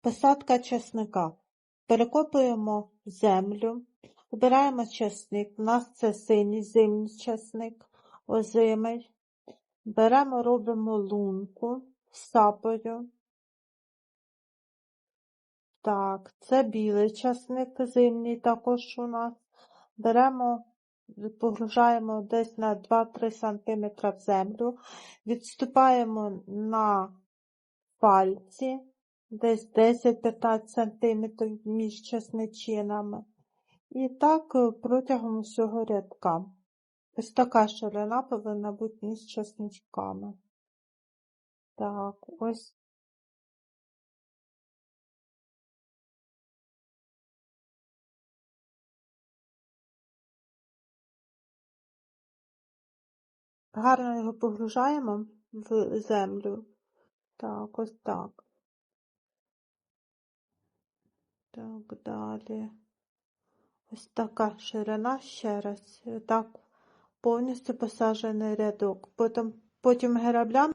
Посадка часника. Перекопуємо землю, обираємо часник. У нас це синій зимній часник, озимий. Беремо, робимо лунку сапою. Так, це білий часник зимній також у нас. Беремо, погружаємо десь на 2-3 см в землю, відступаємо на пальці, десь 10-15 см між часничинами. І так е, протягом всього рядка. Ось така ширина повинна бути між часничками. Так, ось гарно його погружаємо в землю. Так, ось так. Так, далі. Ось така ширина ще раз. Так, повністю посаджений рядок. Потім, потім граблям